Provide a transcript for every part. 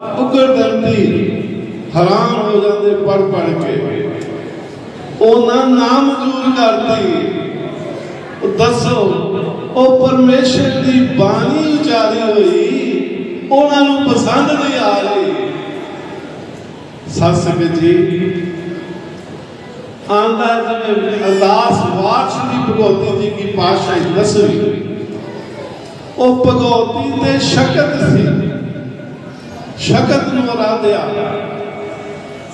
ਉਗਰ ਦੰਦੀ ਹੈਰਾਨ ਹੋ ਜਾਂਦੇ ਪੜ ਪੜ ਕੇ। ਉਹਨਾਂ ਨਾਮ ਜੂਰ ਕਰਦੀ ਦੱਸੋ, ਉਹ ਪਰਮੇਸ਼ਰ ਦੀ ਬਾਣੀ ਉਚਾਰੀ ਹੋਈ, ਉਹਨਾਂ ਨੂੰ ਪਸੰਦ ਨਹੀਂ ਆ ਰਹੀ। ਸਤਿ ਜੀ ਆਂਦਾ ਜਿਵੇਂ ਅਰਦਾਸ ਵਾਰ ਸ਼੍ਰੀ ਭਗਵਤੀ ਜੀ ਕੀ ਪਾਤਸ਼ਾਹੀ ਦਸਵੀਂ। ਉਹ ਭਗਵਤੀ ਤੇ ਸ਼ਕਤ ਸੀ। ਸ਼ਕਤ ਨੂੰ ਆਰਾਧਿਆ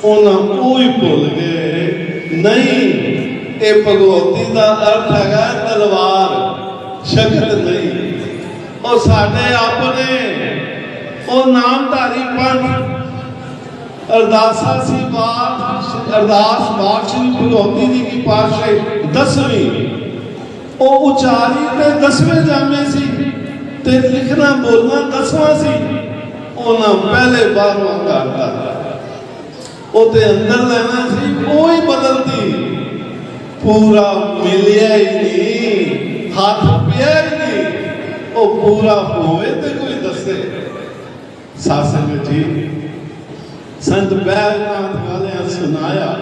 ਉਹਨਾਂ ਉਹ ਹੀ ਭੁੱਲ ਗਏ। ਨਹੀਂ, ਇਹ ਭਗਵਤੀ ਦਾ ਅਰਥ ਹੈਗਾ ਤਲਵਾਰ। ਸ਼ਕਤ ਨਹੀਂ। ਉਹ ਸਾਡੇ ਆਪਣੇ ਉਹ ਨਾਮਧਾਰੀ ਪੰਥ। ਅਰਦਾਸਾ ਸੀ ਬਾਤ, ਅਰਦਾਸ ਬਾਤ ਸ਼੍ਰੀ ਭਗਵਤੀ ਜੀ ਕੀ ਪਾਤਸ਼ਾਹੀ ਦਸਵੀਂ। ਉਹ ਉਚਾਰੀ ਤੇ ਦਸਵੇਂ ਜਾਮੇ ਸੀ ਤੇ ਲਿਖਣਾ ਬੋਲਣਾ ਦਸਵਾਂ ਸੀ। ਉਹਨਾਂ ਪਹਿਲੇ ਬਾਰਵਾਂ ਕਰਤਾ ਉਹ ਅੰਦਰ ਲੈਣਾ ਸੀ ਉਹ ਬਦਲਦੀ ਪੂਰਾ ਮਿਲਿਆ ਹੀ ਨਹੀਂ, ਹੱਥ ਪਿਆ ਹੀ ਨਹੀਂ। ਉਹ ਪੂਰਾ ਹੋਵੇ ਤੇ ਕੋਈ ਦੱਸੇ। ਸਾਸੰਗ ਜੀ, ਸੰਤ ਬੈਰਨਾਥ ਵਾਲਿਆਂ ਸੁਣਾਇਆ,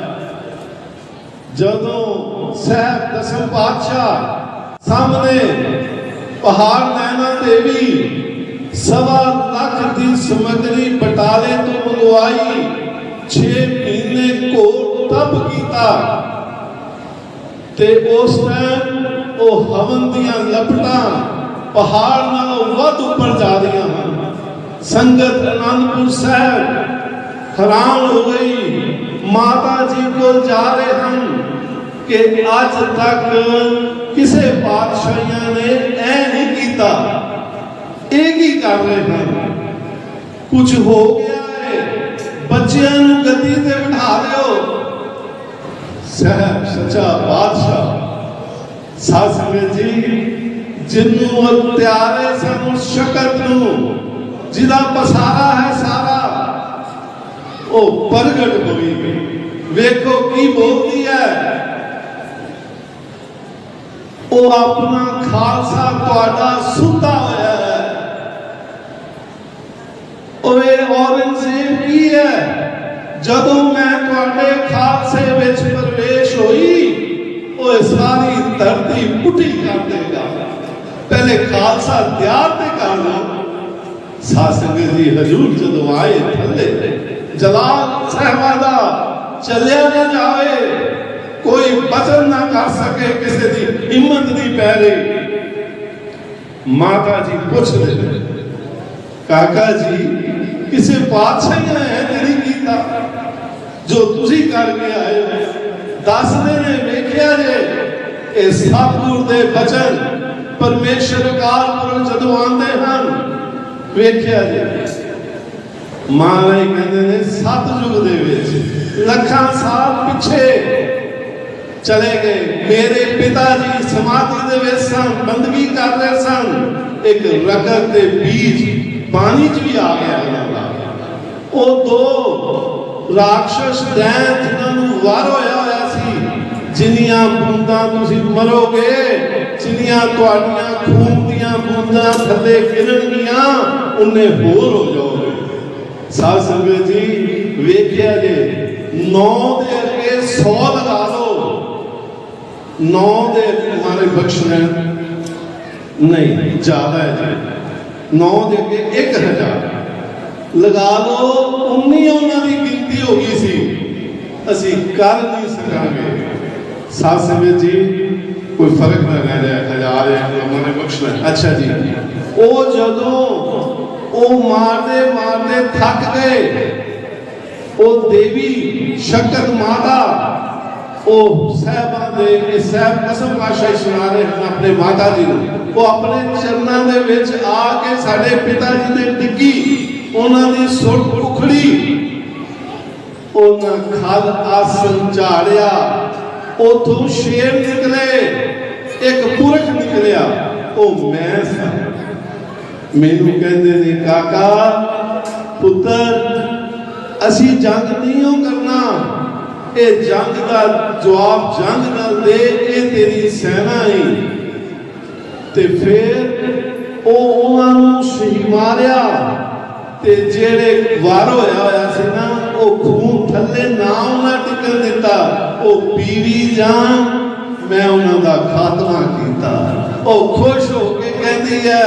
ਜਦੋਂ ਸਹਿਬ ਦਸਮ ਪਾਤਸ਼ਾਹ ਸਾਹਮਣੇ ਪਹਾੜ ਨੈਣਾ ਦੇਵੀ ਸਵਾ ਲੱਖ ਦੀ ਸਮਗਰੀ ਬਟਾਲੇ ਤੋਂ ਮੰਗਵਾਈ। 6 ਮਹੀਨੇ ਕੋਟ ਤਪ ਕੀਤਾ। ਤੇ ਉਸ ਟਾਈਮ ਉਹ ਹਵਨ ਦੀਆਂ ਲਪਟਾਂ ਪਹਾੜ ਨਾਲੋਂ ਵੱਧ ਉੱਪਰ ਜਾ ਰਹੀਆਂ ਹਨ। ਸੰਗਤ ਅਨੰਦਪੁਰ ਸਾਹਿਬ ਹੈਰਾਨ ਹੋ ਗਈ। ਮਾਤਾ ਜੀ ਕੋਲ ਜਾ ਰਹੇ ਹਨ ਕਿ ਅੱਜ ਤੱਕ ਕਿਸੇ ਪਾਤਸ਼ਾਹੀਆਂ ਨੇ ਐ ਨਹੀਂ ਕੀਤਾ। ਇਹ ਕੀ ਕਰ ਰਹੇ ਹਨ ਕੁਝ ਹੋ ਗਿਆ ਹੈ ਬੱਚਿਆਂ ਨੂੰ ਗੱਦੀ ਤੇ ਬਿਠਾ ਦਿਓ। ਸਹਿਬ, ਸੱਚਾ ਬਾਦਸ਼ਾਹ। ਸਾਸਵੇ ਜੀ, ਜਿੰਨੂੰ ਉਹ ਤਿਆਰੇ ਸ਼ਕਤ ਨੂੰ, ਜਿਹਦਾ ਪਸਾਰਾ ਹੈ ਸਾਰਾ, ਉਹ ਪ੍ਰਗਟ ਹੋਈ ਵੇਖੋ ਕੀ ਬੋਲਦੀ ਹੈ। ਉਹ ਆਪਣਾ ਖਾਲਸਾ ਤੁਹਾਡਾ ਸੁੱਤਾ ਹੋਇਆ ਹੈ ਓਏ ਔਰੰਗਜ਼ੇਬ ਕੀ ਹੈ? ਜਦੋਂ ਮੈਂ ਤੁਹਾਡੇ ਖਾਲਸੇ ਵਿੱਚ ਪ੍ਰਵੇਸ਼ ਹੋਈ, ਓਏ ਸਾਰੀ ਧਰਤੀ ਪੁੱਟੀ ਕਰ ਦੇਗਾ। ਪਹਿਲੇ ਖਾਲਸਾ ਤਿਆਰ ਤੇ ਕਰ ਸਾਸੰਗ ਜੀ, ਹਜੂਰ ਜਦੋਂ ਆਏ ਥੱਲੇ, ਜਲਾਲ ਸਹਿਬਾਦਾ ਚੱਲਿਆ ਨਾ ਜਾਵੇ। ਕੋਈ ਬਚਨ ਨਾ ਕਰ ਸਕੇ ਕਿਸੇ ਦੀ ਹਿੰਮਤ ਨਹੀਂ ਪੈ ਰਹੀ। ਮਾਤਾ ਜੀ ਪੁੱਛਦੇ ਕਾਕਾ ਜੀ ਕਿਸੇ ਪਾਤਸ਼ਾਹ ਹੈ ਤੇਰੀ ਕੀਤਾ, ਜੋ ਤੁਸੀਂ ਕਰਕੇ ਆਏ ਹੋ। ਦੱਸਦੇ ਨੇ, ਵੇਖਿਆ ਜੇ ਇਹ ਸਤਿਗੁਰ ਦੇ ਬਚਨ ਪਰਮੇਸ਼ਰ ਅਕਾਲ ਪੁਰਖ ਜਦੋਂ ਆਉਂਦੇ ਹਨ, ਵੇਖਿਆ ਜੇ। ਮਹਾਰਾਜ ਕਹਿੰਦੇ ਨੇ ਸਤਜੁਗ ਦੇ ਵਿੱਚ ਲੱਖਾਂ ਸਾਲ ਪਿੱਛੇ ਚਲੇ ਗਏ। ਮੇਰੇ ਪਿਤਾ ਜੀ ਸਮਾਧੀ ਦੇ ਵਿੱਚ ਸਨ, ਬੰਦਗੀ ਕਰ ਰਹੇ ਸਨ। ਇੱਕ ਰਗਤ ਦੇ ਬੀਜ ਪਾਣੀ 'ਚ ਵੀ ਆ ਗਿਆ ਉਹ ਦੋ ਰਾਖਸ਼ ਦੈਂਤ ਜਿਨ੍ਹਾਂ ਨੂੰ ਵਾਰ ਹੋਇਆ ਹੋਇਆ ਸੀ, ਜਿੰਨੀਆਂ ਬੂੰਦਾਂ ਤੁਸੀਂ ਮਰੋਗੇ, ਜਿੰਨੀਆਂ ਤੁਹਾਡੀਆਂ ਖੂਨ ਦੀਆਂ ਬੂੰਦਾਂ ਥੱਲੇ ਗਿਰਨਗੀਆਂ ਉਹਨੇ ਹੋਰ ਹੋ ਜਾਓਗੇ। ਸਾਧ ਸੰਗਤ ਜੀ, ਵੇਖਿਆ ਜੇ 9 ਦੇ ਅੱਗੇ 100 ਲਗਾ ਲਓ। 9 ਦੇ ਮਾਰੇ ਬਖਸ਼ਣਾ ਨਹੀਂ, ਜ਼ਿਆਦਾ ਹੈ ਜੀ। 9 ਦੇ ਅੱਗੇ 1000 ਲਗਾ ਲਓ 19 ਉਹਨਾਂ ਦੀ ਗਿਣਤੀ ਹੋ ਗਈ ਸੀ। ਅਸੀਂ ਕਰ ਨਹੀਂ ਸਕਾਂਗੇ। ਸਾਧ ਸੰਗਤ ਜੀ ਕੋਈ ਫ਼ਰਕ ਨਾ ਰਹਿ ਰਿਹਾ ਹਜ਼ਾਰ ਹੈ ਉਹਨਾਂ ਨੇ ਬਖਸ਼ਣਾ ਅੱਛਾ ਜੀ। ਉਹ ਜਦੋਂ ਉਹ ਮਾਰਦੇ ਮਾਰਦੇ ਥੱਕ ਗਏ ਉਹ ਦੇਵੀ ਸ਼ਕਤ ਮਾਤਾ ਉਹ ਸਹਿਬਾਂ ਦੇ ਇਹ ਸਹਿਬ ਕਸਮ ਪਾਸ਼ਾ ਸੁਣਾ ਰਹੇ ਹਨ ਆਪਣੇ ਮਾਤਾ ਜੀ ਨੂੰ। ਉਹ ਆਪਣੇ ਚਰਨਾਂ ਦੇ ਵਿੱਚ ਆ ਕੇ ਸਾਡੇ ਪਿਤਾ ਜੀ ਦੇ ਟਿੱਕੀ ਉਹਨਾਂ ਦੀ ਸੁੱਟ ਉਖੜੀ। ਉਹਨਾਂ ਖਲ ਆਸਨ ਝਾੜਿਆ। ਉਥੋਂ ਸ਼ੇਰ ਨਿਕਲੇ। ਇੱਕ ਪੁਰਖ ਨਿਕਲਿਆ। ਉਹ ਮੈਂ ਸਾਂ। ਮੈਨੂੰ ਕਹਿੰਦੇ ਨੇ, ਕਾਕਾ, ਪੁੱਤਰ, ਅਸੀਂ ਜੰਗ ਨਹੀਂ ਉਹ ਕਰਨਾ। ਇਹ ਜੰਗ ਦਾ ਜਵਾਬ ਜੰਗ ਨਾਲ ਦੇ, ਇਹ ਤੇਰੀ ਸੈਨਾ ਹੈ ਤੇ ਫਿਰ ਉਹ ਉਹਨਾਂ ਨੂੰ ਸ਼ਹੀ ਮਾਰਿਆ ਤੇ ਜਿਹੜੇ ਵਾਰ ਹੋਇਆ ਹੋਇਆ ਸੀ ਨਾ, ਉਹ ਖੂਨ ਥੱਲੇ ਨਾ ਉਹਨਾਂ ਟਿਕਣ ਦਿੱਤਾ, ਉਹ ਪੀਵੀ ਜਾਨ ਮੈਂ ਉਹਨਾਂ ਦਾ ਖਾਤਮਾ ਕੀਤਾ। ਉਹ ਖੁਸ਼ ਹੋ ਕੇ ਕਹਿੰਦੀ ਹੈ,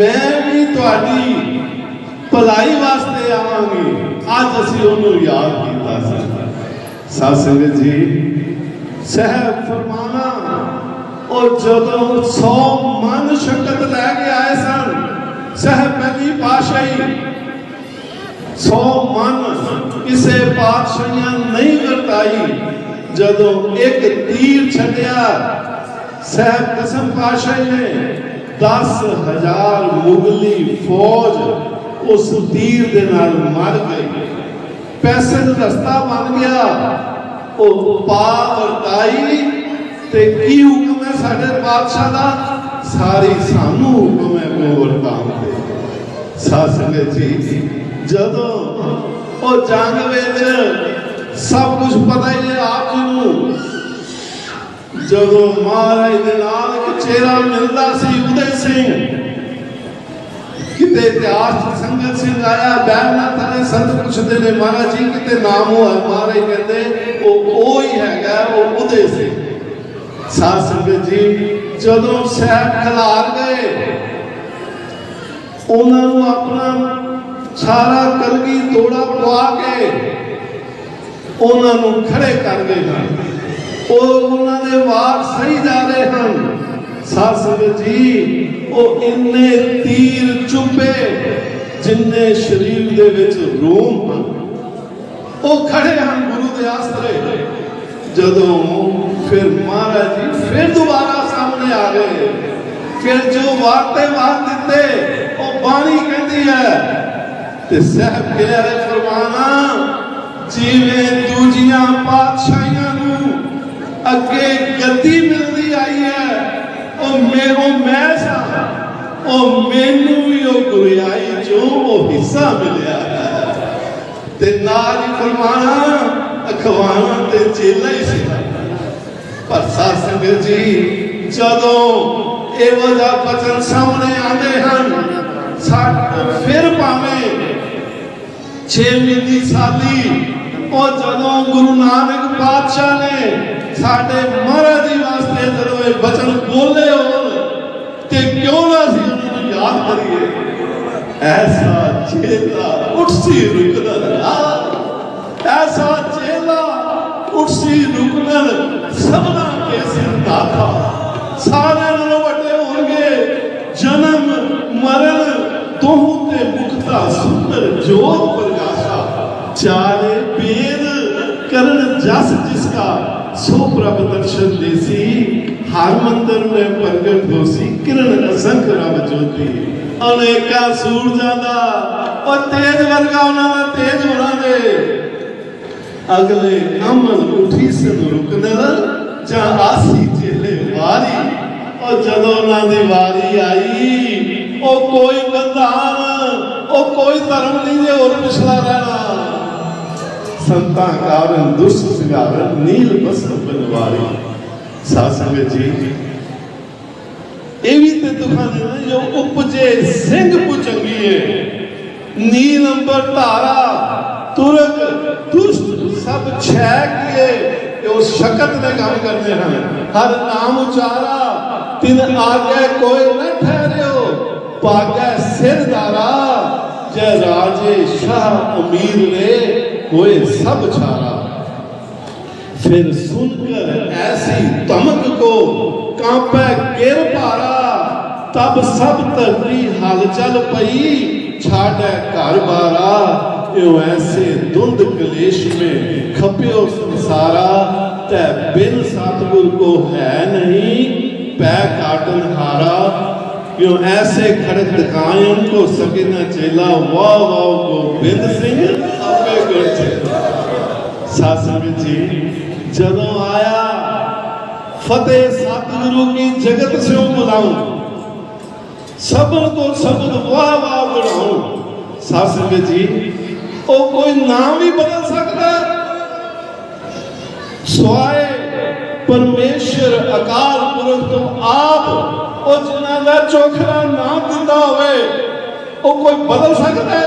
ਮੈਂ ਵੀ ਤੁਹਾਡੀ ਭਲਾਈ ਵਾਸਤੇ ਆਵਾਂਗੀ। ਅੱਜ ਅਸੀਂ ਉਹਨੂੰ ਯਾਦ ਕੀਤਾ ਸੀ। ਸਾਧ ਸੰਗਤ ਜੀ। ਸਹਿਬ ਫਰਮਾਨਾ ਉਹ ਜਦੋਂ 100 ਮਨ ਸ਼ਕਤ ਲੈ ਕੇ ਆਏ ਸਨ, ਸਹਿਬ ਪਹਿਲੀ ਪਾਸ਼ਾਹੀ 100 ਮਨ ਕਿਸੇ ਪਾਤਸ਼ਾਹੀਆਂ ਨਹੀਂ ਵਰਤਾਈ। ਜਦੋਂ ਇੱਕ ਤੀਰ ਛੱਡਿਆ, ਸਹਿਬ ਦਸਮ ਪਾਸ਼ਾਹੀ ਨੇ 10000 ਮੁਗਲੀ ਫੌਜ ਉਸ ਤੀਰ ਦੇ ਨਾਲ ਮਰ ਗਈ। ਪੈਸੇ ਦਾ ਰਸਤਾ ਬਣ ਗਿਆ, ਉਹ ਪਾ ਵਰਤਾਈ ਤੇ ਕੀ ਹੁਕਮ ਸਾਡੇ ਪਾਤਸ਼ਾਹ ਦਾ, ਸਾਰੀ ਸਾਨੂੰ ਹੁਕਮ ਹੈ ਉਹ ਵਰਤਾਉਣ ਦੇ। ਸਾਧ ਜੀ, ਜਦੋਂ ਉਹ ਜੰਗ ਵਿੱਚ ਸਭ ਕੁਝ ਪਤਾ ਹੀ ਹੈ ਆਪ ਜੀ ਨੂੰ, ਜਦੋਂ ਮਹਾਰਾਜ ਦੇ ਨਾਲ ਇੱਕ ਚਿਹਰਾ ਮਿਲਦਾ ਸੀ ਉਦੈ ਸਿੰਘ, ਕਿਤੇ ਇਤਿਹਾਸ ਚ ਸੰਗਤ ਸਿੰਘ ਆਇਆ ਬੈਰਨਾ ਥਾਣੇ ਸੰਤ ਪੁੱਛਦੇ ਨੇ ਮਹਾਰਾਜ ਜੀ ਕਿਤੇ ਨਾਮ ਹੋਇਆ, ਮਹਾਰਾਜ ਕਹਿੰਦੇ, ਉਹ ਉਹ ਹੀ ਹੈਗਾ, ਉਹ ਉਦੈ ਸਿੰਘ। ਸਾਧ ਸੰਗਤ ਜੀ, ਜਦੋਂ ਸਹਿਬ ਖਲਾਰ ਗਏ, ਉਹਨਾਂ ਨੂੰ ਆਪਣਾ ਸਾਰਾ ਕਲਗੀ ਤੋੜਾ ਪਵਾ ਕੇ ਉਹਨਾਂ ਨੂੰ ਖੜੇ ਕਰ ਹਨ ਉਹ ਉਹਨਾਂ ਦੇ ਵਾਰ ਸਹੀ ਜਾ ਰਹੇ ਹਨ। ਸਾਧ ਸੰਗਤ ਜੀ, ਉਹ ਇੰਨੇ ਤੀਰ ਚੁੱਪੇ ਜਿੰਨੇ ਸਰੀਰ ਦੇ ਵਿੱਚ ਰੂਮ ਹਨ। ਉਹ ਖੜੇ ਹਨ ਗੁਰੂ ਦੇ ਆਸਰੇ। ਜਦੋਂ ਫਿਰ ਮਹਾਰਾਜ ਜੀ ਫਿਰ ਦੁਬਾਰਾ ਸਾਹਮਣੇ ਆ ਗਏ। ਫਿਰ ਜੋ ਵਾਰਤੇ ਵਾਰ ਦਿੱਤੇ, ਉਹ ਬਾਣੀ ਕਹਿੰਦੀ ਹੈ, ਤੇ ਸਹਿਬ ਗਿਆ ਫਰਮਾਨਾ ਜਿਵੇਂ ਦੂਜੀਆਂ ਪਾਤਸ਼ਾਹੀਆਂ ਨੂੰ ਅੱਗੇ ਗੱਦੀ ਮਿਲਦੀ ਆਈ ਹੈ, ਉਹ ਮੈਂ ਮੈਂ ਸਾਂ ਉਹ ਮੈਨੂੰ ਵੀ ਉਹ ਗੁਰਿਆਈ ਜੋ ਉਹ ਹਿੱਸਾ ਮਿਲਿਆ ਹੈ। ਤੇ ਨਾਲ ਹੀ ਫਰਮਾਨਾ ਅਖਵਾਨਾ ਤੇ ਚੇਲਾ ਹੀ ਸੀ। ਸਾਧ ਜੀ, ਜਦੋਂ ਇਹੋ ਜਿਹਾ ਬਚਨ ਸਾਹਮਣੇ ਆਉਂਦੇ ਹਨ ਸਾਡੇ ਫਿਰ ਭਾਵੇਂ ਛੇਵੀਂ ਦੀ ਸਾਲੀ, ਉਹ ਜਦੋਂ ਗੁਰੂ ਨਾਨਕ ਪਾਤਸ਼ਾਹ ਨੇ ਸਾਡੇ ਮਹਾਰਾਜ ਜੀ ਵਾਸਤੇ ਜਦੋਂ ਇਹ ਬਚਨ ਬੋਲੇ ਹੋਣ, ਤੇ ਕਿਉਂ ਨਾ ਅਸੀਂ ਉਹਨਾਂ ਯਾਦ ਕਰੀਏ? ਐਸਾ ਚੇਲਾ ਉੱਠਸੀ ਰੁਕਦਾ ਐਸਾ ਚੇਲਾ ਉੱਠਸੀ ਰੁਕਨਲ ਸਭਨਾ ਕੇ ਸਿਰ ਦਾਤਾ ਨਾਲੋਂ ਵੱਡੇ ਹੋਣਗੇ ਜਨਮ, ਮਰਨ ਤੋਹ ਤੇ ਮੁਕਤਾ ਸੁੰਦਰ ਜੋਤ ਪ੍ਰਗਾਸ਼ਾ। ਚਾਰੇ ਬੇਦ ਕਰਨ ਜਸ ਜਿਸ ਕਾ ਸੋ ਪ੍ਰਭ ਦਰਸ਼ਨ ਦੇਸੀ। ਹਰ ਮੰਦਰ ਮੈਂ ਪ੍ਰਗਟ ਹੋਸੀ, ਕਿਰਨ ਅਸੰਖ ਰਬ ਜੋਤੀ। ਅਨੇਕਾ ਸੂਰਜਾਂ ਦਾ ਉਹ ਤੇਜ ਵਰਗਾ ਉਹਨਾਂ ਦਾ ਤੇਜ ਹੋਣਾ ਦੇ। ਅਗਲੇ ਅਮਨ ਉਠੀ ਸਨ ਰੁਕਨਰ ਜਾਂ ਆਸੀ ਚੇਲੇ ਵਾਰੀ, ਉਹ ਜਦੋਂ ਉਹਨਾਂ ਦੀ ਵਾਰੀ ਆਈ, ਉਹ ਕੋਈ ਬੰਧਾਨ ਉਹ ਕੋਈ ਧਰਮ ਨਹੀਂ ਜੇ ਹੋਰ ਪਿਛਲਾ ਰਹਿਣਾ। ਸੰਤਾਂ ਕਾਰਨ ਦੁਸ਼ਟ ਸਿਗਾਰਨ ਨੀਲ ਬਸਰ ਬਨਵਾਰੀ ਸਾਧ ਜੀ, ਇਹ ਵੀ ਤੇ ਦੁਖਾਂ ਨੇ ਨਾ, ਜੋ ਉਪਜੇ ਸਿੰਘ ਪੁਚੰਗੀਏ। ਨੀਲ ਅੰਬਰ ਧਾਰਾ, ਤੁਰਕ ਦੁਸ਼ਟ ਸਭ ਛੈ ਕੀਏ। ਤੇ ਉਹ ਸ਼ਕਤ ਦੇ ਕੰਮ ਕਰਦੇ ਹਨ। ਹਰ ਨਾਮ ਉਚਾਰਾ, ਤਿਨ ਆਗੇ ਕੋਈ ਨਾ ਠਹਿਰਿਓ। ਪਾਗੇ ਸਿਰਦਾਰਾ ਜੈ ਰਾਜੇ ਸ਼ਾਹ ਅਮੀਰ ਨੇ ਹੋਏ ਸਭ ਛਾਰਾ ਫਿਰ ਸੁਨ ਕਰ ਐਸੀ ਧਮਕ ਕੋ, ਕਾਂਪੈ ਗਿਰ ਭਾਰਾ, ਤਬ ਸਭ ਧਰਤੀ ਹਲਚਲ ਪਈ ਛਾੜੈ ਘਰ ਬਾਰਾ। त्यों ऐसे धुंध कलेश में खप्यो संसारा तै बिन सतगुर को है नहीं पै काटन हारा क्यों ऐसे खड़े कायम को सके न चेला वाह वाह को बिंद सिंह आपे गुर चेला सासम जी जदों आया फतेह सतगुरु की जगत से बुलाऊं सबन को सबन वाह वाह बुलाऊं सासम जी ਉਹ ਕੋਈ ਨਾਮ ਵੀ ਬਦਲ ਸਕਦਾ। ਸਵਾਏ ਪਰਮੇਸ਼ਰ ਅਕਾਲ ਪੁਰਖ ਤੋਂ ਆਪ ਉਹ ਜਿਨ੍ਹਾਂ ਦਾ ਚੋਖਰਾ ਨਾਮ ਦਿੰਦਾ ਹੋਵੇ, ਉਹ ਕੋਈ ਬਦਲ ਸਕਦਾ ਹੈ?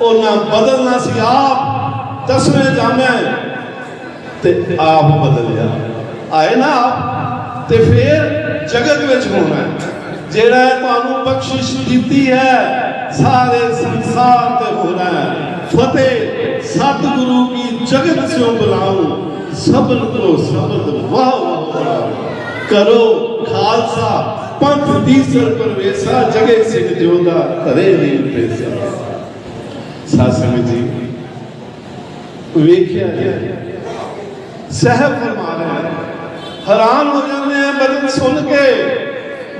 ਉਹਨਾਂ ਬਦਲਣਾ ਸੀ, ਆਪ ਦਸਵੇਂ ਜਾਮੇ ਤੇ ਆਪ ਬਦਲਿਆ ਆਏ ਨਾ ਆਪ ਤੇ ਫਿਰ ਜਗਤ ਵਿੱਚ ਹੋਣਾ ਜਿਹੜਾ ਤੁਹਾਨੂੰ ਬਖਸ਼ਿਸ਼ ਕੀਤੀ ਹੈ, ਸਾਰੇ ਸੰਸਾਰ ਤੇ ਹੋਣਾ ਹੈ। ਫਤਿਹ ਸਤਿਗੁਰੂ ਕੀ ਜਗਤ ਸਿਓ ਬੁਲਾਉ ਸਬਨ ਕੋ ਸਬਦ ਵਾਹ ਵਾਹ ਵਾਹ। ਕਰੋ ਖਾਲਸਾ ਪੰਥ ਦੀ ਸਰ ਪਰਵੇਸਾ ਜਗੇ ਸਿੰਘ ਜੋਦਾ ਧਰੇ ਨਹੀਂ ਪੇਸਾ ਸਾਧ ਸੰਗਤ ਜੀ ਵੇਖਿਆ ਜੀ ਸਹਿਬ ਫਰਮਾ ਰਹੇ ਹਨ। ਹੈਰਾਨ ਹੋ ਜਾਂਦੇ ਆ ਬਚਨ ਸੁਣ ਕੇ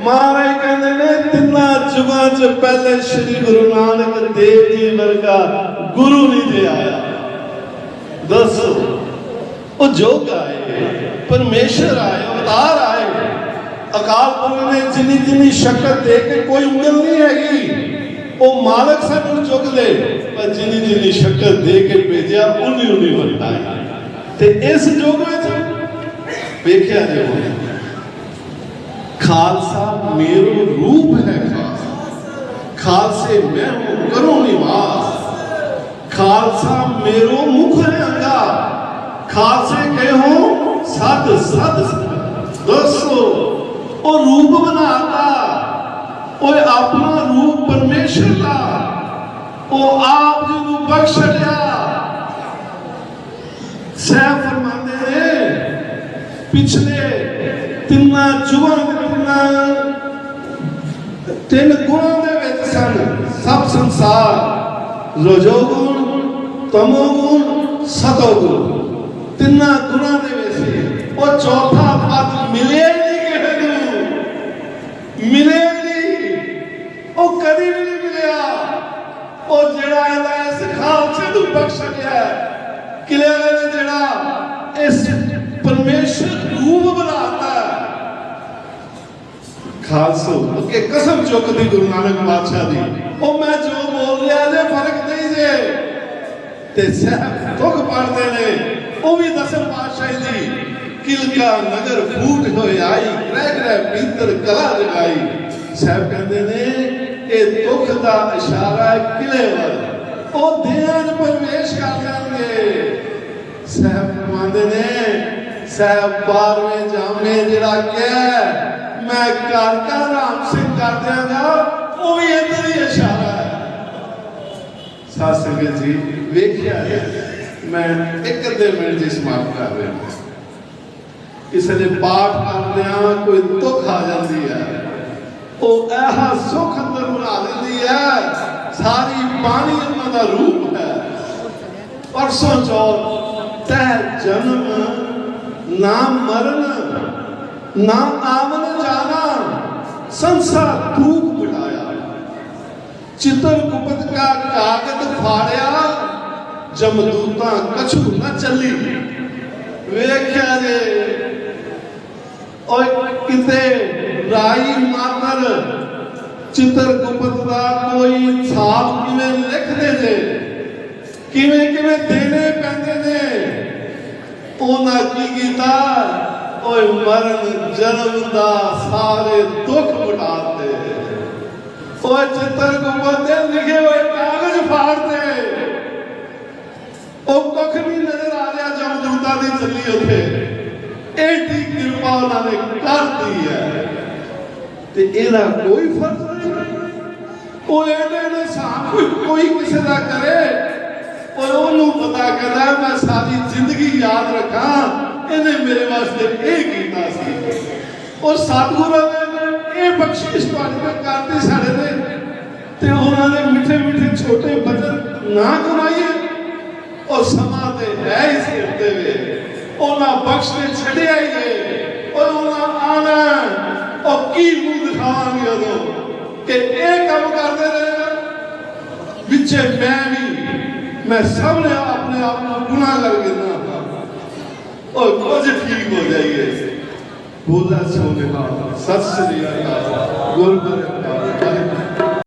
ਮਹਾਰਾਜ ਕਹਿੰਦੇ ਨੇ ਤਿੰਨਾਂ ਜੁਗਾਂ 'ਚ ਪਹਿਲੇ ਸ੍ਰੀ ਗੁਰੂ ਨਾਨਕ ਦੇਵ ਜੀ ਵਰਗਾ ਗੁਰੂ ਨਹੀਂ ਦੇ ਆਇਆ। ਦੱਸੋ, ਉਹ ਜੋਗ ਆਏ, ਪਰਮੇਸ਼ਰ ਆਏ, ਅਵਤਾਰ ਆਏ। ਅਕਾਲ ਪੁਰਖ ਨੇ ਜਿੰਨੀ ਜਿੰਨੀ ਸ਼ਕਤ ਦੇ ਕੇ ਕੋਈ ਉਂਗਲ ਨਹੀਂ ਹੈਗੀ। ਉਹ ਮਾਲਕ ਸਾਨੂੰ ਚੁੱਕ ਲੈ, ਪਰ ਜਿੰਨੀ ਜਿੰਨੀ ਸ਼ਕਤ ਦੇ ਕੇ ਭੇਜਿਆ, ਉਨੀ ਉਨੀ ਵਰਤਾਈ ਤੇ ਇਸ ਯੁੱਗ ਵਿੱਚ ਵੇਖਿਆ ਜੇ ਖਾਲਸਾ ਮੇਰੋ ਰੂਪ ਹੈ ਖਾਲਸਾ। ਖਾਲਸੇ ਮੈਂ ਹੂੰ, ਕਰੋ ਨਿਵਾਸ। ਖਾਲਸਾ ਮੇਰੋ ਮੁਖ ਹੈ ਖਾਲਸੇ ਕਹੋ ਸਤ ਸਤ। ਦੱਸੋ, ਉਹ ਰੂਪ ਬਣਾਤਾ। ਓਏ ਆਪਣਾ ਰੂਪ ਪਰਮੇਸ਼ਰ ਦਾ। ਉਹ ਆਪ ਜੀ ਨੂੰ ਬਖਸ਼ ਲਿਆ। ਸਹਿਬ ਫਰਮਾਉਂਦੇ ਨੇ, ਪਿਛਲੇ ਤਿੰਨਾਂ ਜੁਗਾਂ ਦੇ ਤਿੰਨ ਗੁਣਾਂ ਦੇ ਵਿੱਚ ਸਨ। ਸਭ ਸੰਸਾਰ। ਰਜੋਗੁਣ ਤਮੋਗੁਣ ਸਤੋਗੁਣ। ਤਿੰਨਾਂ ਗੁਣਾਂ ਦੇ ਵਿੱਚ ਉਹ ਚੌਥਾ ਪਦ ਮਿਲੇ ਨਹੀਂ ਕਿਸੇ ਨੂੰ। ਮਿਲੇ ਨਹੀਂ। ਉਹ ਕਦੀ ਵੀ ਨਹੀਂ ਮਿਲਿਆ। ਉਹ ਜਿਹੜਾ ਇਹਦਾ ਇਸ ਖਾਲਸੇ ਨੂੰ ਬਖਸ਼ ਗਿਆ ਕਿਲੇ ਨੇ ਜਿਹੜਾ ਇਸ ਪਰਮੇਸ਼ਰ ਰੂਪ ਬਣਾਤਾ ਖਾਲਸੋ, ਅੱਗੇ ਕਸਮ ਚੁੱਕਦੀ ਗੁਰੂ ਨਾਨਕ ਬਾਦਸ਼ਾਹ ਦੀ। ਉਹ ਮੈਂ ਜੋ ਬੋਲ ਰਿਹਾ ਜੇ ਫ਼ਰਕ ਨਹੀਂ ਜੇ। ਤੇ ਸਹਿਬ ਦੁੱਖ ਪੜਦੇ ਨੇ, ਉਹ ਵੀ ਦਸਮ ਪਾਤਸ਼ਾਹੀ ਦੀ। ਕਿਲਕਾ ਨਗਰ ਫੂਟ ਹੋਏ ਆਈ ਗ੍ਰਹਿ ਗ੍ਰਹਿ ਪੀਤਰ ਕਲਾ ਜਗਾਈ। ਸਹਿਬ ਕਹਿੰਦੇ ਨੇ, ਇਹ ਦੁੱਖ ਦਾ ਇਸ਼ਾਰਾ ਕਿਲੇ ਵੱਲ। ਉਹ ਦੇਹਾਂ 'ਚ ਕਰ ਜਾਣਗੇ। ਸਹਿਬ ਫਰਮਾਉਂਦੇ ਨੇ, ਸਹਿਬ ਬਾਰਵੇਂ ਜਾਮੇ ਜਿਹੜਾ ਕਹਿ ਮੈਂ ਘਰ ਘਰ ਰਾਮ ਸਿੰਘ ਕਰ ਦਿਆਂਗਾ, ਉਹ ਵੀ ਇੱਧਰ ਹੀ ਇਸ਼ਾਰਾ ਸਾਧ ਸੰਗਤ ਜੀ, ਵੇਖਿਆ ਹੈ, ਮੈਂ ਇੱਕ ਅੱਧੇ ਮਿੰਟ ਜੀ ਸਮਾਪਤ ਕਰ ਰਿਹਾ ਕਿਸੇ ਦੇ ਪਾਠ ਕਰਦਿਆਂ ਕੋਈ ਦੁੱਖ ਆ ਜਾਂਦੀ ਹੈ। ਉਹ ਐਹਾ ਸੁਖ ਅੰਦਰ ਬਣਾ ਦਿੰਦੀ ਹੈ, ਸਾਰੀ ਬਾਣੀ ਉਹਨਾਂ ਦਾ ਰੂਪ ਹੈ। ਪਰਸੋਂ ਚੌਥ, ਤੈ ਜਨਮ, ਨਾ ਮਰਨ, ਨਾ ਆਵਨ ਜਾਣਾ, ਸੰਸਾਰ ਧੂਪ ਚਿਤਰ ਗੁਪਤ ਕਾ ਕਾਗਦ ਫਾੜਿਆ, ਜਮਦੂਤਾਂ ਕਛੂ ਨਾ ਚੱਲੀ। ਵੇਖਿਆ ਜੇ, ਓਏ ਕਿਤੇ ਰਾਈ ਮਾਤਰ, ਚਿਤਰ ਗੁਪਤ ਦਾ ਕੋਈ ਹਿਸਾਬ ਕਿਵੇਂ ਲਿਖਦੇ ਨੇ ਕਿਵੇਂ ਕਿਵੇਂ ਦੇਣੇ ਪੈਂਦੇ ਨੇ? ਉਹਨਾਂ ਕੀ ਕੀਤਾ? ਓਏ ਮਰਨ ਜਨਮ ਦਾ ਸਾਰੇ ਦੁੱਖ ਮਿਟਾਤੇ ਓਏ ਚਿਤਰ ਗੁਪਤ ਦੇ ਲਿਖੇ ਹੋਏ ਕਾਗਜ਼ ਫਾੜਦੇ ਉਹ ਕੁੱਖ ਨਹੀਂ ਨਜ਼ਰ ਆ ਰਿਹਾ ਜਮਦੂਤਾਂ ਦੀ ਚੱਲੀ ਉੱਥੇ। ਐਡੀ ਕਿਰਪਾ ਉਹਨਾਂ ਨੇ ਕਰਤੀ ਹੈ। ਤੇ ਇਹਦਾ ਕੋਈ ਫ਼ਰਕ ਨਹੀਂ। ਉਹ ਇਹਦੇ ਨੇ ਸਾਹ ਕੋਈ ਕਿਸੇ ਦਾ ਕਰੇ। ਔਰ ਉਹਨੂੰ ਪਤਾ ਕਰਦਾ ਮੈਂ ਸਾਰੀ ਜ਼ਿੰਦਗੀ ਯਾਦ ਰੱਖਾਂ। ਇਹਨੇ ਮੇਰੇ ਵਾਸਤੇ ਇਹ ਕੀਤਾ ਸੀ। ਉਹ ਸਤਿਗੁਰਾਂ ਨੇ ਇਹ ਬਖਸ਼ਿਸ਼ ਤੁਹਾਡੇ ਤੇ ਸਾਡੇ ਤੇ। ਤੇ ਉਹਨਾਂ ਦੇ ਮਿੱਠੇ ਮਿੱਠੇ ਛੋਟੇ ਬਚਨ ਨਾ ਕਰਾਈਏ ਉਹ ਸਮਾਂ ਤੇ ਹੈ ਹੀ ਸਿਰ ਤੇ ਉਹਨਾਂ ਬਖਸ਼ ਨੇ ਛੱਡਿਆ ਹੀ ਏ ਉਹ ਉਹਨਾਂ ਆਣਾ ਉਹ ਕੀ ਮੂੰਹ ਦਿਖਾਵਾਂਗੇ ਉਦੋਂ? ਕਿ ਇਹ ਕੰਮ ਕਰਦੇ ਰਹੇ ਵਿੱਚੇ ਮੈਂ ਵੀ, ਮੈਂ ਸਭ ਨੇ ਆਪਣੇ ਆਪ ਨੂੰ ਗੁਨਾਹ ਕਰ ਗਿਰਨਾ ਉਹ ਕੁਝ ਠੀਕ ਹੋ ਜਾਈਏ। ਬੋਲਾ ਸੋਨੇ ਸਤਿ ਸ੍ਰੀ ਅਕਾਲ। ਗੁਰਗੁਰੂ